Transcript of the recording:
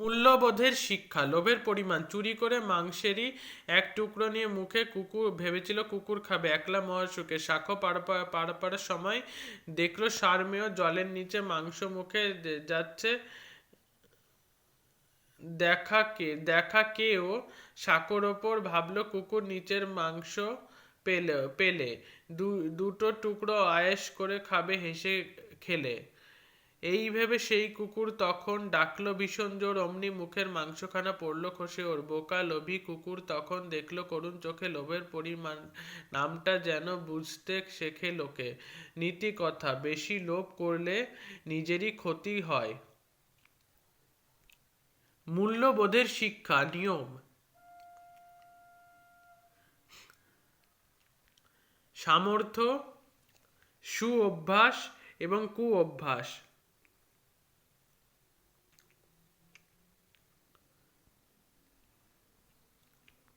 মূল্যবোধের শিক্ষা। লোভের পরিমাণ। চুরি করে মাংসেরই এক টুকরো নিয়ে মুখে কুকুর ভেবেছিল কুকুর খাবে। একলা মহাসুখে শাখো পার পা- পার পাড়ার সময় দেখল সারমেয় জলের নিচে মাংস মুখে যাচ্ছে। দেখা কে, দেখা কেও সাঁকোর ওপর ভাবলো কুকুর নিচের মাংস পেলে পেলে। দুটো টুকরো আয়েস করে খাবে হেসে খেলে। এই ভেবে সেই কুকুর তখন ডাকলো ভীষণ জোর, অমনি মুখের মাংসখানা পড়ল খসে ওর। বোকা লোভী কুকুর তখন দেখল করুণ চোখে লোভের পরিমাণ, নামটা যেন বুঝতে শেখে লোকে। নীতি কথা, বেশি লোভ করলে নিজেরই ক্ষতি হয়। মূল্যবোধের শিক্ষা, নিয়ম। সামর্থ্য সু অভ্যাস এবং কু অভ্যাস